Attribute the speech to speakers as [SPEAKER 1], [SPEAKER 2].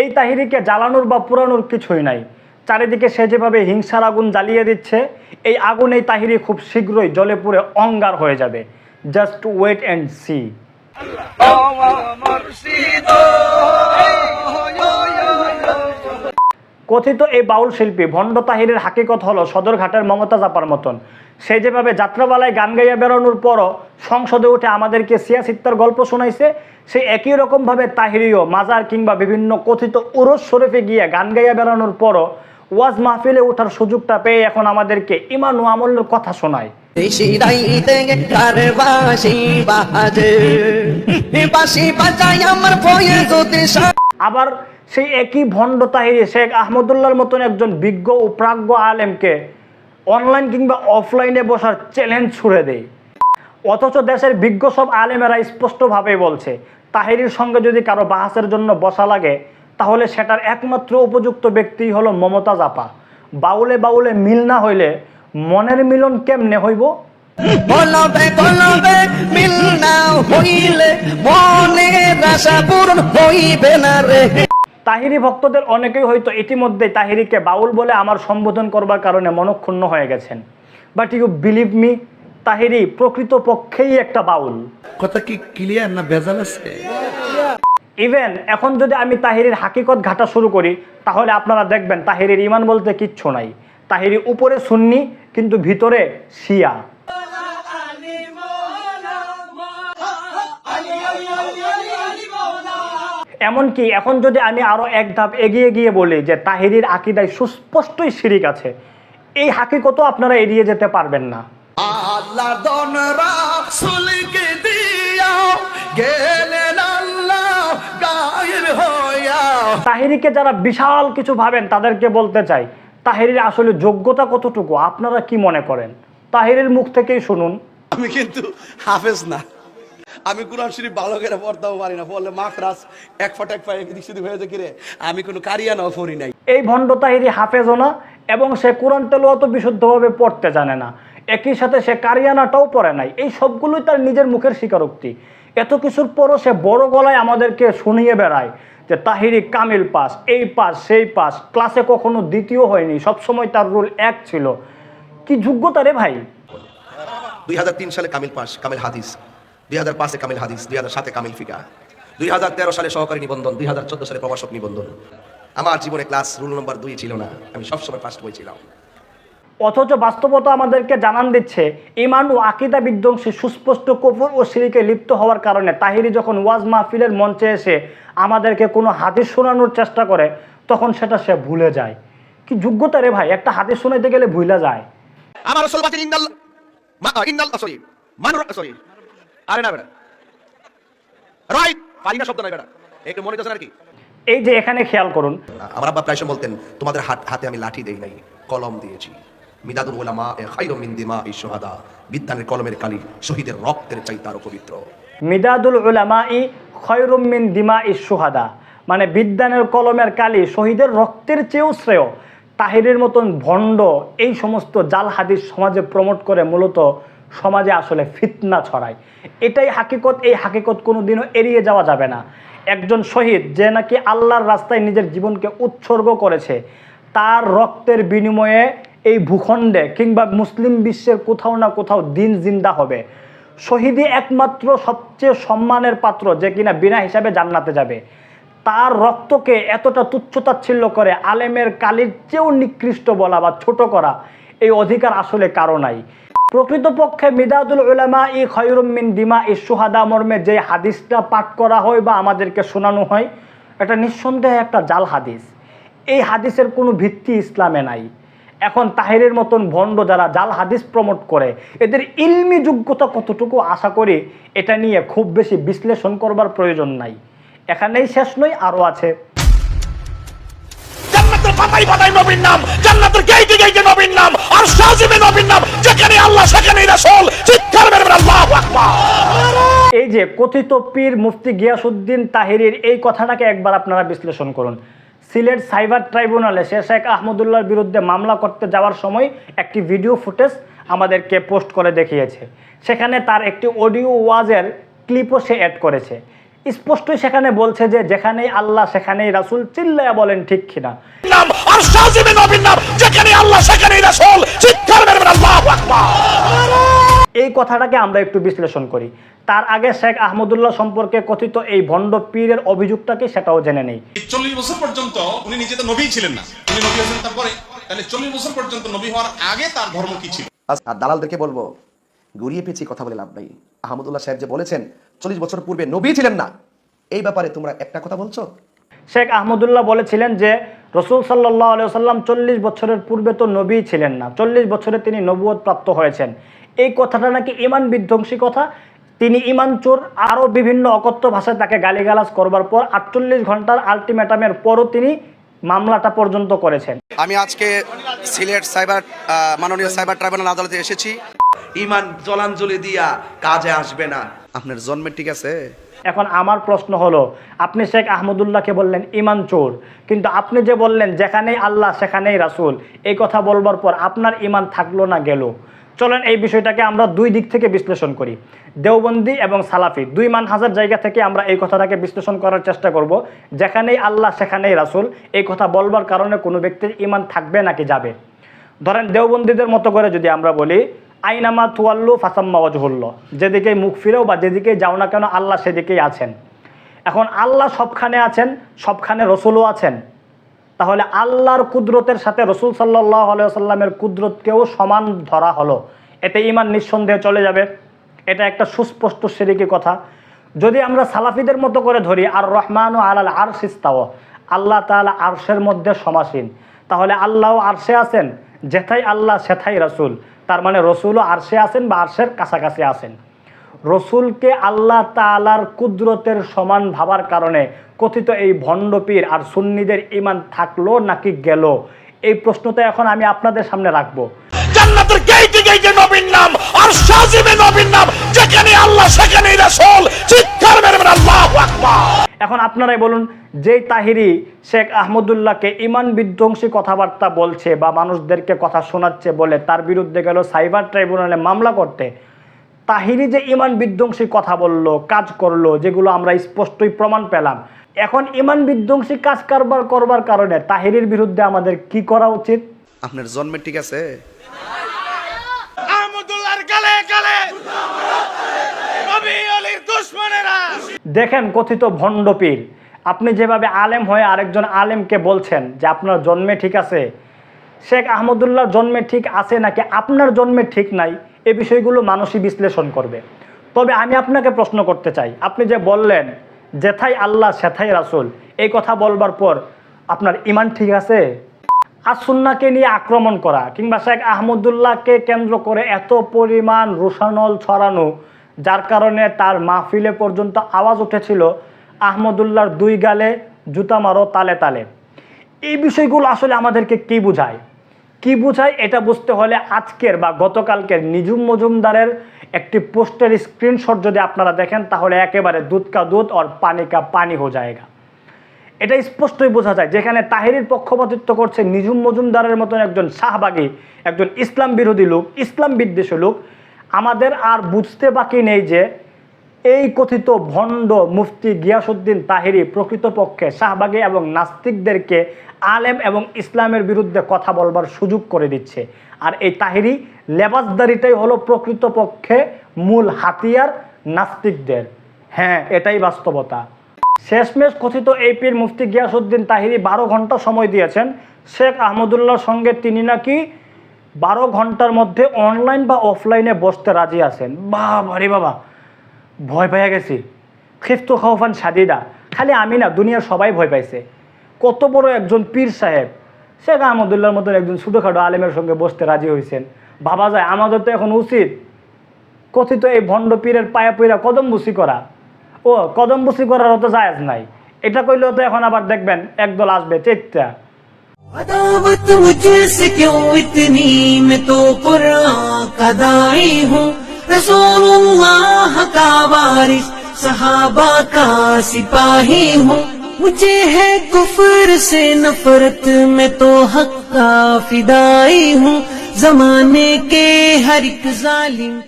[SPEAKER 1] এই
[SPEAKER 2] তাহিরিকে জ্বালানোর বা পুরানোর কিছুই নাই। চারিদিকে সে যেভাবে হিংসার আগুন জ্বালিয়ে দিচ্ছে এই আগুন এই তাহিরি খুব শীঘ্রই জলে পুরে অঙ্গার হয়ে যাবে। জাস্ট ওয়েট অ্যান্ড সি কথিত এই বাউল শিল্পী ভণ্ড তাহিরের হাকিকত হলো সদরঘাটের মমতা জাপার মতন। সে যেভাবে যাত্রাপালায় গান গাইয়া বেরোনোর পরও সংসদে উঠে আমাদেরকে সিয়াসিত্তার গল্প শোনাইছে সেই একই রকমভাবে তাহিরিও মাজার কিংবা বিভিন্ন কথিত উরস শরীফে গিয়ে গান গাইয়া বেরোনোর পরও ওয়াজ মাহফিলে ওঠার সুযোগটা পেয়ে এখন আমাদেরকে ইমান ও আমলের কথা শোনায়। আবার সেই একই ভণ্ড তাহিরি শেখ আহমদুল্লাহর মতন একজন বিজ্ঞ ও প্রাজ্ঞ আলেমকে অনলাইন কিংবা অফলাইনে বসার চ্যালেঞ্জ ছুড়ে দেয়। অথচ দেশের বিজ্ঞ সব আলেমেরা স্পষ্টভাবে বলছে, তাহিরির সঙ্গে যদি কারও বাহাসের জন্য বসা লাগে, তাহলে সেটার একমাত্র উপযুক্ত ব্যক্তি হলো মমতা জাপা। বাউলে বাউলে মিল না হইলে মনের মিলন কেমনে হইব?
[SPEAKER 3] মিল না হইলে মনের আশা পূরণ হইবে না রে।
[SPEAKER 2] তাহিরি ভক্তদের অনেকেই হয়তো ইতিমধ্যে তাহিরিকে বাউল বলে আমার সম্বোধন করবার কারণে মনক্ষুণ্ণ হয়ে গেছেন। But you believe me Tahiri প্রকৃত পক্ষেই একটা বাউল।
[SPEAKER 1] কথা কি ক্লিয়ার না ভেজাল আছে?
[SPEAKER 2] ইভেন এখন যদি আমি তাহিরির হাকিকত ঘাটা শুরু করি তাহলে আপনারা দেখবেন তাহিরির ইমান বলতে কিচ্ছু নাই। তাহিরি উপরে সুন্নি কিন্তু ভিতরে শিয়া। এমনকি এখন যদি আমি আরও এক ধাপ এগিয়ে গিয়ে বলি যে তাহিরির আকিদায় সুস্পষ্টই শিরিক আছে এই হাকিকতও আপনারা এড়িয়ে যেতে পারবেন না। তাহিরিকে যারা বিশাল কিছু ভাবেন তাদেরকে বলতে চাই তাহিরির আসলে যোগ্যতা কতটুকু? আপনারা কি মনে করেন? তাহিরের মুখ থেকেই শুনুন।
[SPEAKER 4] আমি কিন্তু হাফেজ না। আমি কোরআন শরীফ ভালো করে পড়তেও পারি না। বললে মাকরাস এক ফট এক পায়ে এদিক সেদিক হয়ে যায় আমি কোনো কারিয়া নাও পড়ি নাই।
[SPEAKER 2] এই ভণ্ড তাহিরি হাফেজও না এবং সে কোরআন তেলোয়াত বিশুদ্ধভাবে পড়তে জানে না। একই সাথে সে কারিয়ানাটাও পড়ে নাই। এই সবগুলোই তার নিজের মুখের স্বীকারোক্তি। এত কিছুর পরও সে বড় গলায় আমাদেরকে শুনিয়ে বেড়ায় যে তাহিরি কামিল পাস এই পাস সেই পাস ক্লাসে কখনো দ্বিতীয় হয়নি সবসময় তার রুল এক ছিল। কি যোগ্যতা রে ভাই?
[SPEAKER 5] দুই হাজার তিন সালে কামিল পাস কামিল হাদিস। দুই হাজার পাঁচে কামিল হাদিস দুই হাজার সাতে কামিল ফিকা দুই হাজার তেরো সালে সহকারী নিবন্ধন দুই হাজার চোদ্দ সালে প্রভাষক নিবন্ধন। আমার জীবনে ক্লাস রুল নম্বর দুই ছিল না আমি সবসময় ফার্স্ট বই ছিলাম।
[SPEAKER 2] অথচ বাস্তবতা আমাদেরকে জানান দিচ্ছে ইমান ও আকিদা বিধ্বংসী সুস্পষ্ট কফর ও সিরিকে লিপ্ত হওয়ার কারণে তাহিরি যখন ওয়াজ মাহফিলের মঞ্চে এসে আমাদেরকে কোনো হাদিস শোনানোর চেষ্টা করে তখন সেটা সে ভুলে যায়। কি যোগ্যতা রে ভাই একটা হাদিস শোনাইতে গেলে ভুলে যায়।
[SPEAKER 5] আমার রসল বাতিল ইন্দাল ইন্দাল সরি মানুর সরি আরে না বেটা। রাইট পারি না শব্দ নাই বেটা। একটু মনে যাচ্ছে আর কি।
[SPEAKER 2] এই যে এখানে খেয়াল করুন।
[SPEAKER 5] আমার আব্বা বলতেন তোমাদের হাত হাতে আমি লাঠি দেই নাই কলম দিয়েছি। মিদাদুল ওলামা এ খাইরুম মিন দিমা এই বিদ্যানের কলমের কালি শহীদের রক্তের চাই পবিত্র
[SPEAKER 2] মিদাদুল উলামা ই খয়রুমিন দিমা ই মানে বিদ্যানের কলমের কালি শহীদের রক্তের চেয়েও শ্রেয়। তাহিরের মতন ভণ্ড এই সমস্ত জাল হাদিস সমাজে প্রমোট করে মূলত সমাজে আসলে ফিতনা ছড়ায়। এটাই হাকিকত, এই হাকিকত কোনোদিনও এড়িয়ে যাওয়া যাবে না। একজন শহীদ যে নাকি আল্লাহর রাস্তায় নিজের জীবনকে উৎসর্গ করেছে, তার রক্তের বিনিময়ে এই ভূখণ্ডে কিংবা মুসলিম বিশ্বের কোথাও না কোথাও দিন জিন্দা হবে। শহীদই একমাত্র সবচেয়ে সম্মানের পাত্র যে কিনা বিনা হিসাবে জান্নাতে যাবে। তার রক্তকে এতটা তুচ্ছতাচ্ছিল্য করে, আলেমের কালির চেয়েও নিকৃষ্ট বলা বা ছোট করা, এই অধিকার আসলে কারও নাই। প্রকৃতপক্ষে মিদাদুল উলামা ই খয়রুমিন দিমা ই সুহাদা মর্মে যে হাদিসটা পাঠ করা হয় বা আমাদেরকে শোনানো হয়, এটা নিঃসন্দেহে একটা জাল হাদিস। এই হাদিসের কোনো ভিত্তি ইসলামে নাই। এখন তাহিরের মতন ভণ্ড যারা জাল হাদিস প্রমোট করে, এদের ইলমি যোগ্যতা কতটুকু আশা করি এটা নিয়ে খুব বেশি বিশ্লেষণ করবার প্রয়োজন নাই। এখানেই শেষ নয়, আরও আছে।
[SPEAKER 1] জান্নাতের পাতাই পাতাই নবীর নাম জান্নাতের গেইটে গেইটে নাম আর নবীর নাম
[SPEAKER 2] যে কথিত পীর মুফতি গিয়াসুদ্দিন তাহিরের এই কথাটাকে একবার আপনারা বিশ্লেষণ করুন। সিলেট সাইবার ট্রাইব্যুনালে সে শেখ আহমদুল্লাহর বিরুদ্ধে মামলা করতে যাওয়ার সময় একটি ভিডিও ফুটেজ আমাদেরকে পোস্ট করে দেখিয়েছে। সেখানে তার একটি অডিও ওয়াজের ক্লিপও সে অ্যাড করেছে। স্পষ্টই সেখানে বলছে যে যেখানেই আল্লাহ, সেখানেই রাসুল চিল্লায়া বলেন ঠিক কিনা।
[SPEAKER 1] নাম যেখানে আল্লাহ, সেখানেই
[SPEAKER 2] এই কথাটাকে আমরা একটু বিশ্লেষণ করি। তার আগে শেখ আহমদুল্লাহ সম্পর্কে কথিত এই ভণ্ড পীরের অভিযোগটাকে সেটাও জেনে নেই।
[SPEAKER 6] চল্লিশ বছর পর্যন্ত উনি নিজে তো নবী ছিলেন না। উনি নবী হয়েছেন তারপরে। তাহলে চল্লিশ বছর পর্যন্ত নবী হওয়ার আগে তার ধর্ম কি ছিল?
[SPEAKER 5] আর দালালদেরকে বলব ঘুরিয়ে পেঁচিয়ে কথা বলে লাভ নাই। আহমদুল্লাহ সাহেব যে বলেছেন চল্লিশ বছর পূর্বে নবী ছিলেন না এই ব্যাপারে তোমরা একটা কথা বলছো?
[SPEAKER 2] শেখ আহমদুল্লাহ বলেছিলেন যে রসুল সাল্লাহ সাল্লাম চল্লিশ বছরের পূর্বে তো নবী ছিলেন না। চল্লিশ বছরে তিনি নবুয়ত প্রাপ্ত হয়েছেন। এই কথাটা নাকি ইমান বিধ্বংসী কথা? তিনি ইমান চোর আরও বিভিন্ন অকথ্য ভাষায় তাকে গালিগালাজ করবার পর আটচল্লিশ ঘণ্টার আলটিমেটামের পরও তিনি মামলাটা পর্যন্ত করেছেন।
[SPEAKER 4] আমি আজকে সিলেট সাইবার আহ, মাননীয় সাইবার ট্রাইব্যুনাল আদালতে এসেছি।
[SPEAKER 5] ইমান জলাঞ্জলি দিয়া কাজে আসবে না।
[SPEAKER 4] আপনার জন্মের ঠিক আছে?
[SPEAKER 2] এখন আমার প্রশ্ন হলো, আপনি শেখ আহমদুল্লাহকে বললেন ইমান চোর, কিন্তু আপনি যে বললেন যেখানেই আল্লাহ, সেখানেই রাসূল, এই কথা বলবার পর আপনার ইমান থাকল না, গেল। চলেন এই বিষয়টাকে আমরা দুই দিক থেকে বিশ্লেষণ করি। দেওবন্দি এবং সালাফি, দুই মান হাজার জায়গা থেকে আমরা এই কথাটাকে বিশ্লেষণ করার চেষ্টা করব। যেখানেই আল্লাহ, সেখানেই রাসূল, এই কথা বলবার কারণে কোনো ব্যক্তির ইমান থাকবে নাকি যাবে? ধরেন দেওবন্দিদের মতো করে যদি আমরা বলি আইনামা তুয়াল্লু ফাসাম্মা ওয়াজহুল্ল যেদিকেই মুখ ফিরেও বা যেদিকেই যাও না কেন আল্লাহ সেদিকেই আছেন। এখন আল্লাহ সবখানে আছেন, সবখানে রসুলও আছেন। তাহলে আল্লাহর কুদরতের সাথে রসুল সাল্লাহ সাল্লামের কুদরতকেও সমান ধরা হলো। এতে ইমান নিঃসন্দেহে চলে যাবে। এটা একটা সুস্পষ্ট সেদিকে কথা। যদি আমরা সালাফিদের মতো করে ধরি আর রহমান ও আলাল আর সিস্তাও আল্লাহ তাআলা আরশের মধ্যে সমাসীন। তাহলে আল্লাহ আরশে আছেন যেথাই আল্লাহ সেথাই রসুল। তার মানে রসুলও আরশে আছেন বা আরশের কাছাকাছি আছেন। রসুলকে আল্লাহ তালার কুদরতের সমান ভাবার কারণে কথিত এই ভণ্ডপীর আর সুন্নিদের ইমান থাকল নাকি গেল? এই প্রশ্নটা এখন আমি আপনাদের সামনে রাখব।
[SPEAKER 1] নাম, আর নাম, যেখানে আল্লাহ, সেখানেই রাসূল, চিৎকার মেরে আকবার।
[SPEAKER 2] এখন আপনারাই বলুন, যেই তাহিরি শেখ আহমদুল্লাহকে ইমান বিধ্বংসী কথাবার্তা বলছে বা মানুষদেরকে কথা শোনাচ্ছে বলে তার বিরুদ্ধে গেল সাইবার ট্রাইব্যুনালে মামলা করতে, তাহিরি যে ইমান বিধ্বংসী কথা বলল, কাজ করল, যেগুলো আমরা স্পষ্টই প্রমাণ পেলাম, এখন ইমান বিধ্বংসী কাজ কারবার করবার কারণে তাহিরির বিরুদ্ধে আমাদের কি করা উচিত?
[SPEAKER 4] আপনার জন্মের ঠিক আছে
[SPEAKER 1] আহমদুল্লাহর গালে গালে নবী আলীর দুশমনেরা
[SPEAKER 2] দেখেন কথিত ভণ্ডপীর আপনি যেভাবে আলেম হয়ে আরেকজন আলেমকে বলছেন যে আপনার জন্মে ঠিক আছে, শেখ আহমদুল্লাহর জন্মে ঠিক আছে নাকি আপনার জন্মে ঠিক নাই, এ বিষয়গুলো মানুষই বিশ্লেষণ করবে। তবে আমি আপনাকে প্রশ্ন করতে চাই, আপনি যে বললেন যেথাই আল্লাহ সেথাই রাসুল, এই কথা বলবার পর আপনার ইমান ঠিক আছে? আসুন্নাকে নিয়ে আক্রমণ করা কিংবা শেখ আহমদুল্লাহকে কেন্দ্র করে এত পরিমাণ রোশানল ছড়ানো যার কারণে তার মাহফিলে পর্যন্ত আওয়াজ উঠেছিল আহমদুল্লাহর দুই গালে জুতা মারো, তালে তালে। এই বিষয়গুলো আসলে আমাদেরকে কি বোঝায়? কি বোঝায় এটা বুঝতে হলে আজকের বা গতকালকের নিজুম মজুমদারের একটি পোস্টের স্ক্রিনশট যদি আপনারা দেখেন, তাহলে একেবারে দুধ কা দুধ আর পানি কা পানি হো যায়গা। এটা স্পষ্টই বোঝা যায়, যেখানে তাহিরির পক্ষপাতিত্ব করছে নিজুম মজুমদারের মতন একজন শাহবাগী, একজন ইসলাম বিরোধী লোক, ইসলাম বিদ্বেষী লোক আমাদের আর বুঝতে বাকি নেই যে এই কথিত ভণ্ড মুফতি গিয়াসুদ্দিন তাহিরি প্রকৃতপক্ষে শাহবাগী এবং নাস্তিকদেরকে আলেম এবং ইসলামের বিরুদ্ধে কথা বলবার সুযোগ করে দিচ্ছে। আর এই তাহিরি লেবাসদারিটাই হলো প্রকৃতপক্ষে মূল হাতিয়ার নাস্তিকদের। হ্যাঁ এটাই বাস্তবতা। শেষমেশ কথিত এই পীর মুফতি গিয়াসুদ্দিন তাহিরি বারো ঘণ্টা সময় দিয়েছেন। শেখ আহমদুল্লাহর সঙ্গে তিনি নাকি বারো ঘণ্টার মধ্যে অনলাইন বা অফলাইনে বসতে রাজি আছেন। বাবা রে বাবা, ভয় পেয়ে গেছি। খিফতু খাউফান সাদিদা খালি আমি না, দুনিয়ার সবাই ভয় পাইছে। কত বড় একজন পীর সাহেব শেখ আহমদুল্লাহর মতন একজন ছোটোখাটো আলেমের সঙ্গে বসতে রাজি হয়েছেন ভাবা যায়, আমাদের তো এখন উচিত কথিত এই ভণ্ড পীরের পায়া পইরা কদম বুসি করা। ও, কদম বুসি করার অত জায়েজ নাই। এটা কইলেও তো এখন আবার দেখবেন, একদল আসবে عداوت
[SPEAKER 7] مجھ سے کیوں اتنی میں تو قرآن کدائی ہوں۔ رسول اللہ کا وارث، صحابہ کا سپاہی ہوں۔ مجھے ہے کفر سے نفرت میں تو حق کا فدائی ہوں۔ زمانے کے ہر ایک ظالم